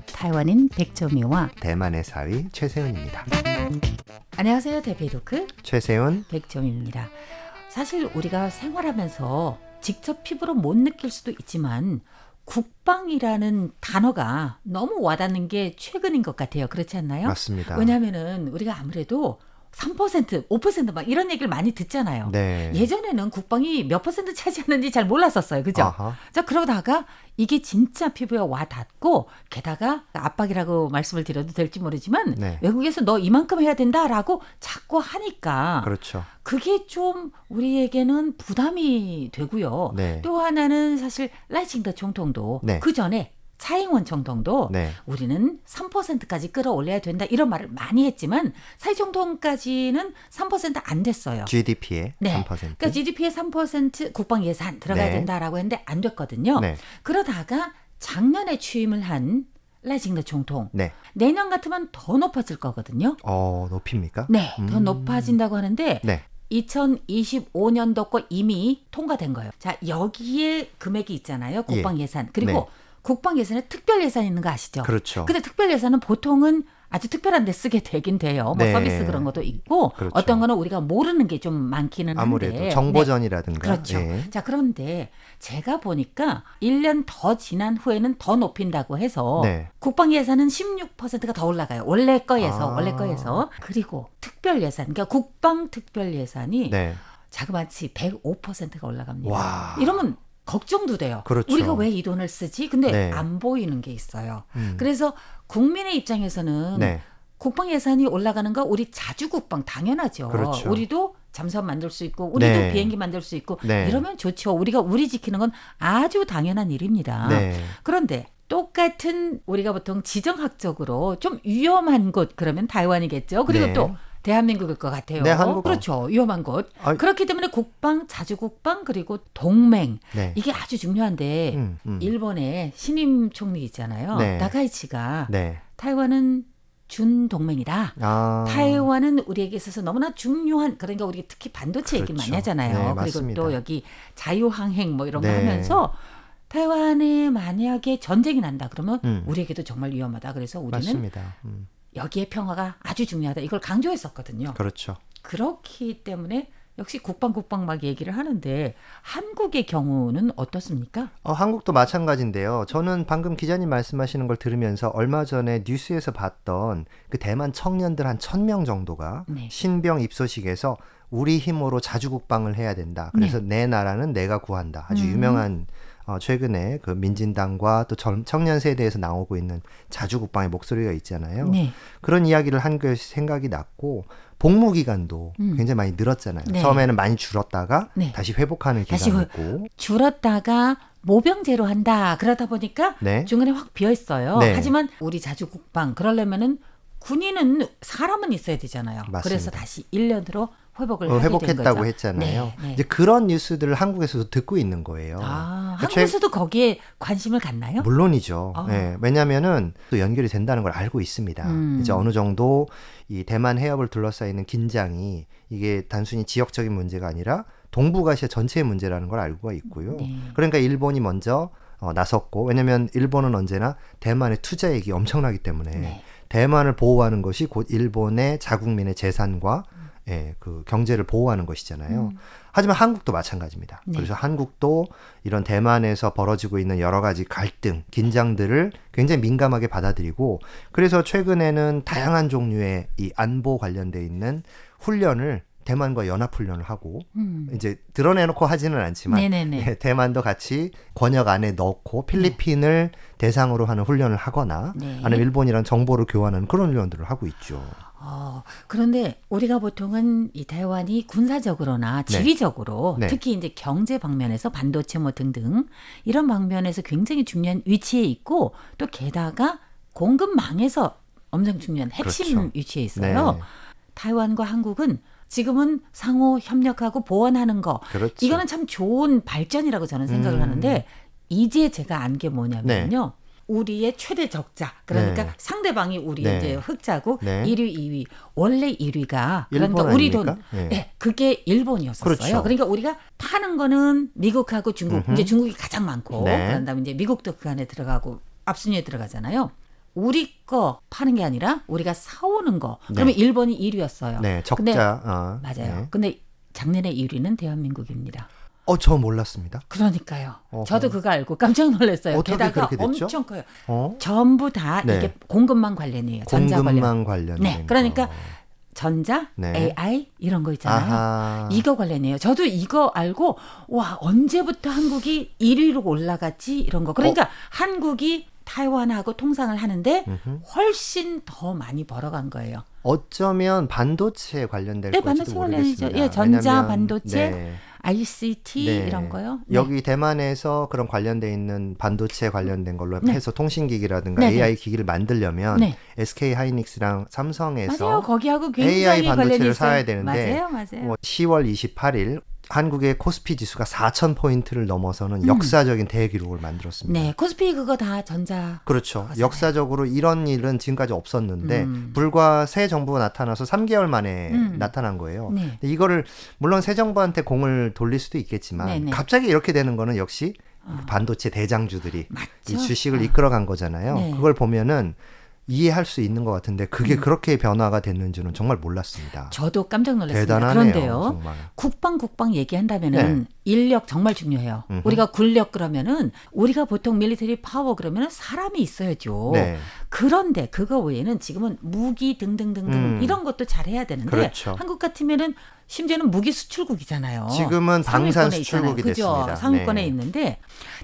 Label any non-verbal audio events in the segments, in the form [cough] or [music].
台湾인 백조미와 대만의 사위 최세훈입니다. 안녕하세요 대피도크 최세훈 백조미입니다. 사실 우리가 생활하면서 직접 피부로 못 느낄 수도 있지만 국방이라는 단어가 너무 와닿는 게 최근인 것 같아요. 그렇지 않나요? 맞습니다. 왜냐하면은 우리가 아무래도 3% 5%막 이런 얘기를 많이 듣잖아요. 네. 예전에는 국방이 몇 퍼센트 차지하는지 잘 몰랐었어요. 그죠? 아하. 자, 그러다가 이게 진짜 피부에 와 닿고 게다가 압박이라고 말씀을 드려도 될지 모르지만 네. 외국에서 너 이만큼 해야 된다라고 자꾸 하니까 그렇죠. 그게 좀 우리에게는 부담이 되고요. 네. 또 하나는 사실 라이칭더 총통도 네. 그 전에 차잉원 총통도 네. 우리는 3%까지 끌어올려야 된다 이런 말을 많이 했지만 사회정통까지는 3%안 됐어요. GDP의 네. 3%. 그러니까 GDP의 3% 국방 예산 들어가야 네. 된다라고 했는데 안 됐거든요. 네. 그러다가 작년에 취임을 한 라이징더 총통 네. 내년 같으면 더 높아질 거거든요. 어, 높입니까? 네, 더 음. 높아진다고 하는데 네. 2025년도 거 이미 통과된 거예요. 자, 여기에 금액이 있잖아요. 국방 예 산. 그리고 네. 국방 예산에 특별 예산 있는 거 아시죠? 그렇죠. 근데 특별 예산은 보통은 아주 특별한 데 쓰게 되긴 돼요. 뭐 네. 서비스 그런 것도 있고 그렇죠. 어떤 거는 우리가 모르는 게 좀 많기는 아무래도 한데. 네. 정보전이라든가 그렇죠. 예. 자, 그런데 제가 보니까 1년 더 지난 후에는 더 높인다고 해서 네. 국방 예산은 16%가 더 올라가요. 원래 거에서 아. 원래 거에서 그리고 특별 예산, 그러니까 국방 특별 예산이 네. 자그마치 105%가 올라갑니다. 와. 이러면 걱정도 돼요. 그렇죠. 우리가 왜 이 돈을 쓰지? 근데 네. 안 보이는 게 있어요. 음. 그래서 국민의 입장에서는 네. 국방 예산이 올라가는 거 우리 자주 국방 당연하죠. 그렇죠. 우리도 잠수함 만들 수 있고 우리도 네. 비행기 만들 수 있고 네. 이러면 좋죠. 우리가 우리 지키는 건 아주 당연한 일입니다. 네. 그런데 똑같은 우리가 보통 지정학적으로 좀 위험한 곳 그러면 타이완이겠죠. 그리고 네. 또 대한민국일 것 같아요. 네, 한국. 그렇죠. 위험한 곳. 아이. 그렇기 때문에 국방, 자주국방 그리고 동맹 네. 이게 아주 중요한데 음, 음. 일본의 신임 총리 있잖아요. 네. 나가이치가 네. 타이완은 준 동맹이다. 아. 타이완은 우리에게 있어서 너무나 중요한 그러니까 우리가 특히 반도체 얘기 그렇죠. 많이 하잖아요. 네, 그리고 맞습니다. 또 여기 자유항행 뭐 이런 거 네. 하면서 타이완에 만약에 전쟁이 난다 그러면 음. 우리에게도 정말 위험하다. 그래서 우리는 맞습니다. 음. 여기에 평화가 아주 중요하다. 이걸 강조했었거든요. 그렇죠. 그렇기 때문에 역시 국방 국방 막 얘기를 하는데 한국의 경우는 어떻습니까? 어, 한국도 마찬가지인데요. 저는 방금 기자님 말씀하시는 걸 들으면서 얼마 전에 뉴스에서 봤던 그 대만 청년들 한 천 명 정도가 네. 신병 입소식에서 우리 힘으로 자주 국방을 해야 된다. 그래서 내 나라는 내가 구한다. 아주 네. 음. 유명한 어, 최근에 그 민진당과 또 전- 청년 세대에서 나오고 있는 자주 국방의 목소리가 있잖아요. 네. 그런 이야기를 한게 생각이 났고 복무 기간도 음. 굉장히 많이 늘었잖아요. 네. 처음에는 많이 줄었다가 네. 다시 회복하는 다시 기간이 회- 있고. 줄었다가 모병제로 한다. 그러다 보니까 네. 중간에 확 비어 있어요. 네. 하지만 우리 자주 국방 그러려면은 군인은 사람은 있어야 되잖아요. 맞습니다. 그래서 다시 1년으로 회복을 어, 회복했다고. 했잖아요. 네, 네. 이제 그런 뉴스들을 한국에서도 듣고 있는 거예요. 아, 그러니까 한국에서도 거기에 관심을 갖나요? 물론이죠. 아. 예, 왜냐하면은 또 연결이 된다는 걸 알고 있습니다. 음. 이제 어느 정도 이 대만 해협을 둘러싸이는 긴장이 이게 단순히 지역적인 문제가 아니라 동북아시아 전체의 문제라는 걸 알고 있고요. 네. 그러니까 일본이 먼저 어, 나섰고 왜냐하면 일본은 언제나 대만의 투자액이 엄청나기 때문에 네. 대만을 보호하는 것이 곧 일본의 자국민의 재산과 예, 그 경제를 보호하는 것이잖아요. 음. 하지만 한국도 마찬가지입니다. 네. 그래서 한국도 이런 대만에서 벌어지고 있는 여러 가지 갈등, 긴장들을 굉장히 민감하게 받아들이고 그래서 최근에는 다양한 종류의 이 안보 관련돼 있는 훈련을 대만과 연합 훈련을 하고 음. 이제 드러내놓고 하지는 않지만. 예, 대만도 같이 권역 안에 넣고 필리핀을 대상으로 하는 훈련을 하거나 네. 아니면 일본이랑 정보를 교환하는 그런 훈련들을 하고 있죠. 어, 그런데 우리가 보통은 이台湾이 군사적으로나 지리적으로 네. 특히 이제 경제 방면에서 반도체 뭐 등등 이런 방면에서 굉장히 중요한 위치에 있고 또 게다가 공급망에서 엄청 중요한 핵심 그렇죠. 위치에 있어요. 네. 타이완과 한국은 지금은 상호 협력하고 보완하는 거 그렇죠. 이거는 참 좋은 발전이라고 저는 생각을 음. 하는데 이제 제가 안 게 뭐냐면요. 우리의 최대 적자 그러니까 네. 상대방이 우리 네. 이제 흑자국 네. 1위, 2위 원래 1위가 일본 그러니까 우리 돈? 예. 네, 그게 일본이었었어요. 그렇죠. 그러니까 우리가 파는 거는 미국하고 중국 음흠. 이제 중국이 가장 많고 네. 그런 다음에 이제 미국도 그 안에 들어가고 앞순위에 들어가잖아요. 우리 거 파는 게 아니라 우리가 사오는 거. 네. 그러면 일본이 1위였어요. 네, 적자. 근데- 어, 맞아요. 네. 근데 작년에 1위는 대한민국입니다. 어, 저 몰랐습니다. 그러니까요. 어허. 저도 그거 알고 깜짝 놀랐어요. 어떻게 게다가 그렇게 됐죠? 엄청 커요. 어? 전부 다 네. 이게 공급망 관련이에요. 전자 관련. 공급망 관련. 네, 그러니까 전자, 네. AI 이런 거 있잖아요. 아하. 이거 관련이에요. 저도 이거 알고 와 언제부터 한국이 1위로 올라갔지 이런 거. 그러니까 한국이 타이완하고 통상을 하는데 음흠. 훨씬 더 많이 벌어간 거예요. 어쩌면 반도체 관련될 네, 반도체 관련이죠. 예, 전자, 반도체, 네, ICT 네. 이런 거요. 네. 여기 대만에서 그런 관련돼 있는 반도체 관련된 걸로 네. 해서 통신기기라든가 네, 네. AI 기기를 만들려면 네. SK 하이닉스랑 삼성에서 맞아요. 거기하고 AI 굉장히 관련이 반도체를. 사야 되는데 맞아요, 맞아요. 뭐 10월 28일 한국의 코스피 지수가 4천 포인트를 넘어서는 음. 역사적인 대기록을 만들었습니다. 네, 코스피 그거 다 전자. 그렇죠. 그거잖아요. 역사적으로 이런 일은 지금까지 없었는데 음. 불과 새 정부가 나타나서 3개월 만에 음. 나타난 거예요. 네. 이거를 물론 새 정부한테 공을 돌릴 수도 있겠지만 네네. 갑자기 이렇게 되는 거는 역시 어. 반도체 대장주들이 맞죠. 이 주식을 어. 이끌어간 거잖아요. 네. 그걸 보면은 이해할 수 있는 것 같은데 그게 음. 그렇게 변화가 됐는지는 정말 몰랐습니다. 저도 깜짝 놀랐습니다. 대단하네요. 그런데요. 정말. 국방 국방 얘기한다면은 인력 정말 중요해요. 네. 음흠. 우리가 군력 그러면은 우리가 보통 밀리터리 파워 그러면은 사람이 있어야죠. 네. 그런데 그거 외에는 지금은 무기 등등등등 음. 이런 것도 잘해야 되는데 그렇죠. 한국 같으면은 심지어는 무기 수출국이잖아요. 지금은 방산 수출국이. 그죠? 됐습니다. 상위권에 네. 있는데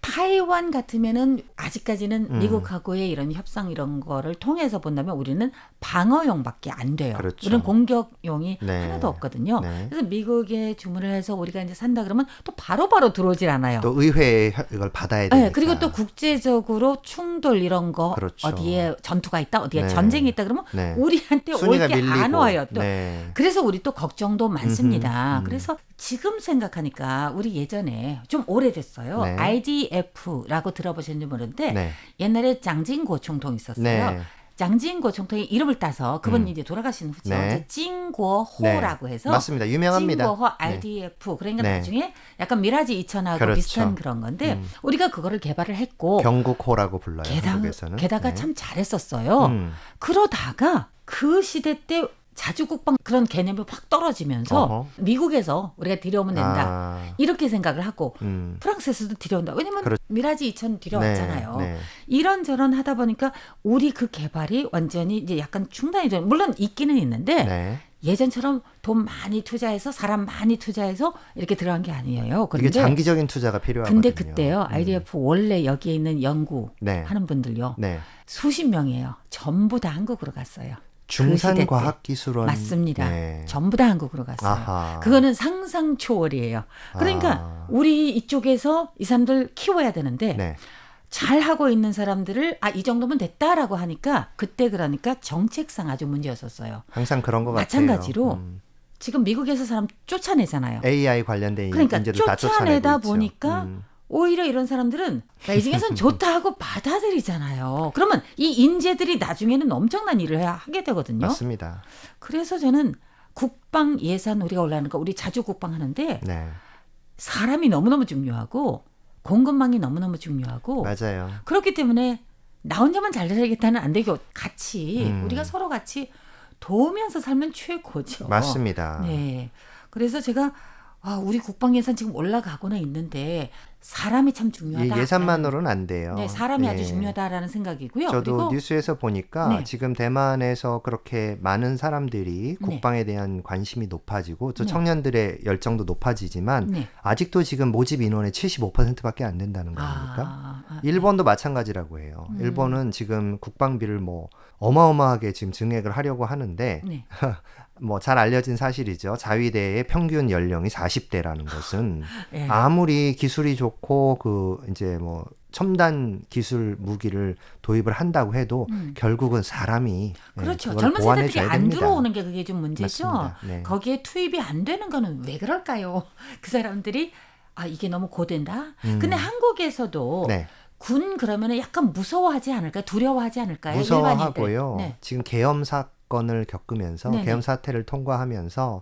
타이완 같으면은 아직까지는 음. 미국하고의 이런 협상 이런 거를 통해서 본다면 우리는 방어용밖에 안 돼요. 그렇죠. 우리는 공격용이 네. 하나도 없거든요. 네. 그래서 미국에 주문을 해서 우리가 이제 산다 그러면 또 바로바로 들어오질 않아요. 또 의회에 혀- 이걸 받아야 되니까. 네, 그리고 또 국제적으로 충돌 이런 거 그렇죠. 어디에 전투가 있다, 어디에 네. 전쟁이 있다 그러면 네. 우리한테 올 순위가 게 안. 와요. 또 네. 그래서 우리 또 걱정도 많 습니다. 음흠, 음. 그래서 지금 생각하니까 우리 예전에 좀 오래됐어요. 네. IDF라고 들어보셨는지 모르는데 네. 옛날에 장진고 총통 있었어요. 네. 장진고 총통의 이름을 따서 그분 음. 이제 돌아가신 후죠. 네. 이제 징고호라고 해서 맞습니다. 유명합니다. 징고호 네. IDF 그러니까 네. 나중에 약간 미라지 2000하고 그렇죠. 비슷한 그런 건데 음. 우리가 그거를 개발을 했고 경국호라고 불러요. 게다가, 한국에서는. 게다가 네. 참 잘했었어요. 음. 그러다가 그 시대 때 자주국방 그런 개념이 확 떨어지면서 어허. 미국에서 우리가 들여오면 된다. 아, 이렇게 생각을 하고 음. 프랑스에서도 들여온다. 왜냐면 그렇- 미라지 2000 들여왔잖아요. 네, 네. 이런저런 하다 보니까 우리 그 개발이 완전히 이제 약간 중단이 돼. 물론 있기는 있는데 네. 예전처럼 돈 많이 투자해서 사람 많이 투자해서 이렇게 들어간 게 아니에요. 이게 그런데 장기적인 투자가 필요하거든요. 근데 그때요. 음. IDF 원래 여기에 있는 연구 네. 하는 분들요. 네. 수십 명이에요. 전부 다 한국으로 갔어요. 중산과학기술원 맞습니다. 네. 전부 다 한국으로 갔어요. 아하. 그거는 상상 초월이에요. 그러니까 아. 우리 이쪽에서 이 사람들 키워야 되는데 네. 잘 하고 있는 사람들을 아 이 정도면 됐다라고 하니까 그때 그러니까 정책상 아주 문제였었어요. 항상 그런 것 같아요. 마찬가지로 음. 지금 미국에서 사람 쫓아내잖아요. AI 관련된 그러니까 쫓아내다. 보니까 음. 오히려 이런 사람들은 베이징에선 [laughs] 좋다 하고 받아들이잖아요. 그러면 이 인재들이 나중에는 엄청난 일을 해야 하게 되거든요. 맞습니다. 그래서 저는 국방 예산 우리가 올라가는 거 우리 자주 국방 하는데 네. 사람이 너무너무 중요하고 공급망이 너무너무 중요하고 맞아요. 그렇기 때문에 나 혼자만 잘 살겠다는 안 되고 같이 음. 우리가 서로 같이 도우면서 살면 최고죠. 맞습니다. 네. 그래서 제가 아, 우리 국방 예산 지금 올라가고는 있는데 사람이 참 중요하다. 이 예산만으로는 안 돼요. 네, 사람이 아주 예. 중요하다라는 생각이고요. 저도 뉴스에서 보니까 네. 지금 대만에서 그렇게 많은 사람들이 국방에 대한 관심이 높아지고 또 네. 청년들의 열정도 높아지지만 네. 아직도 지금 모집 인원의 75%밖에 안 된다는 거 아닙니까? 아, 아, 일본도 마찬가지라고 해요. 음. 일본은 지금 국방비를 뭐 어마어마하게 지금 증액을 하려고 하는데 네. [laughs] 뭐 잘 알려진 사실이죠. 자위대의 평균 연령이 40대라는 것은 네. [laughs] 아무리 기술이 좋고 그 이제 뭐 첨단 기술 무기를 도입을 한다고 해도 음. 결국은 사람이 예, 그렇죠. 그걸 젊은 세대들이 안 됩니다. 들어오는 게 그게 좀 문제죠. 네. 거기에 투입이 안 되는 거는 왜 그럴까요? [laughs] 그 사람들이 아 이게 너무 고된다. 음. 근데 한국에서도 네. 군 그러면은 약간 무서워하지 않을까요? 두려워하지 않을까요? 무서워하고요. 네. 지금 계엄 사 건을 겪으면서 네네. 계엄 사태를 통과하면서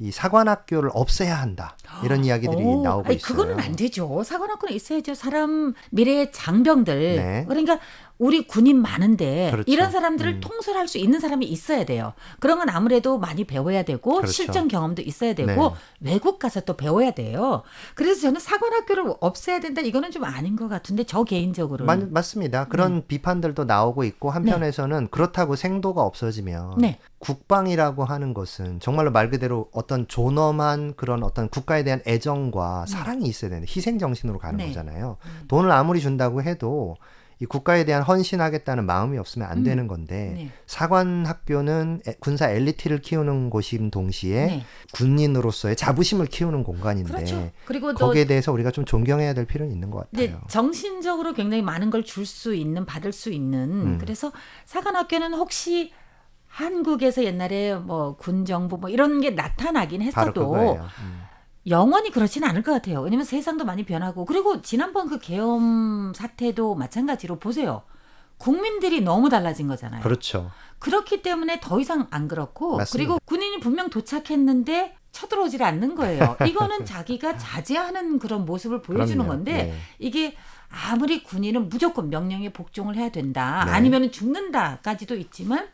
이 사관학교를 없애야 한다 이런 이야기들이 오, 나오고 아니, 있어요. 그거는 안 되죠. 사관학교는 있어야죠. 사람 미래의 장병들. 네. 그러니까 우리 군인 많은데 그렇죠. 이런 사람들을 음. 통솔할 수 있는 사람이 있어야 돼요. 그런 건 아무래도 많이 배워야 되고 그렇죠. 실전 경험도 있어야 되고 외국 가서 또 배워야 돼요. 그래서 저는 사관학교를 없애야 된다 이거는 좀 아닌 것 같은데 저 개인적으로는 맞, 맞습니다. 그런 비판들도 나오고 있고 한편에서는 그렇다고 생도가 없어지면 네. 국방이라고 하는 것은 정말로 말 그대로 어떤 존엄한 그런 어떤 국가에 대한 애정과 사랑이 있어야 되는 희생 정신으로 가는 네. 거잖아요. 돈을 아무리 준다고 해도 이 국가에 대한 헌신하겠다는 마음이 없으면 안 음. 되는 건데 네. 사관 학교는 에- 군사 엘리트를 키우는 곳인 동시에 네. 군인으로서의 자부심을 키우는 공간인데 그렇죠. 그리고 또 거기에 대해서 우리가 좀 존경해야 될 필요는 있는 것 이제 같아요. 정신적으로 굉장히 많은 걸 줄 수 있는 받을 수 있는 음. 그래서 사관학교는 혹시 한국에서 옛날에 뭐 군 정부 뭐 이런 게 나타나긴 했어도. 음. 영원히 그렇지는 않을 것 같아요. 왜냐면 세상도 많이 변하고 그리고 지난번 그 계엄 사태도 마찬가지로 보세요. 국민들이 너무 달라진 거잖아요. 그렇죠. 그렇기 때문에 더 이상 안 그렇고 맞습니다. 그리고 군인이 분명 도착했는데 쳐들어오질 않는 거예요. [laughs] 이거는 자기가 자제하는 그런 모습을 보여주는 그럼요. 건데 네. 이게 아무리 군인은 무조건 명령에 복종을 해야 된다. 네. 아니면 죽는다까지도 있지만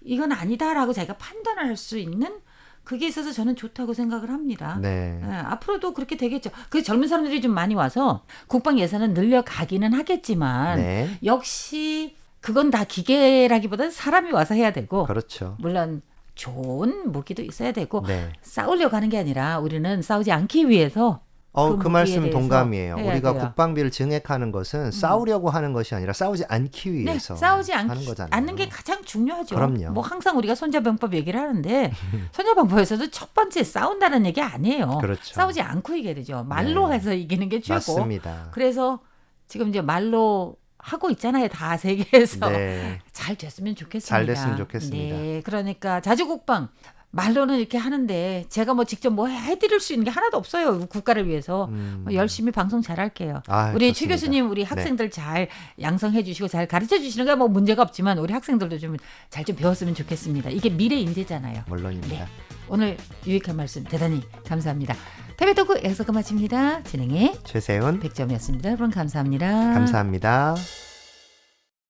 이건 아니다라고 자기가 판단을 할수 있는 그게 있어서 저는 좋다고 생각을 합니다. 네. 예, 앞으로도 그렇게 되겠죠. 그 젊은 사람들이 좀 많이 와서 국방 예산은 늘려가기는 하겠지만 네. 역시 그건 다 기계라기보다는 사람이 와서 해야 되고 그렇죠. 물론 좋은 무기도 있어야 되고 네. 싸우려고 하는 게 아니라 우리는 싸우지 않기 위해서 어, 그 그, 말씀 동감이에요. 우리가 돼요. 음. 국방비를 증액하는 것은 싸우려고 하는 것이 아니라 싸우지 않기 네, 위해서 싸우지 않, 하는 거잖아요. 않는 게 가장 중요하죠. 그럼요. 뭐 항상 우리가 손자병법 얘기를 하는데 [laughs] 손자병법에서도 첫 번째 싸운다는 얘기 아니에요. 그렇죠. 싸우지 않고 이겨야 되죠. 말로 네. 해서 이기는 게 최고. 맞습니다. 그래서 지금 이제 말로 하고 있잖아요. 다 세계에서 네. [laughs] 잘 됐으면 좋겠습니다. 잘 됐으면 좋겠습니다. 네, 그러니까 자주 국방 말로는 이렇게 하는데 제가 뭐 직접 뭐 해드릴 수 있는 게 하나도 없어요. 국가를 위해서 음. 뭐 열심히 방송 잘할게요. 아, 우리 최 좋습니다. 교수님 우리 학생들 잘 양성해 주시고 잘 가르쳐 주시는 게 뭐 문제가 없지만 우리 학생들도 좀잘좀 배웠으면 좋겠습니다. 이게 미래 인재잖아요. 물론입니다. 네. 오늘 유익한 말씀 대단히 감사합니다. 태베토크 여기서 끝마칩니다. 진행의 최세훈 백점이었습니다. 여러분 감사합니다. 감사합니다.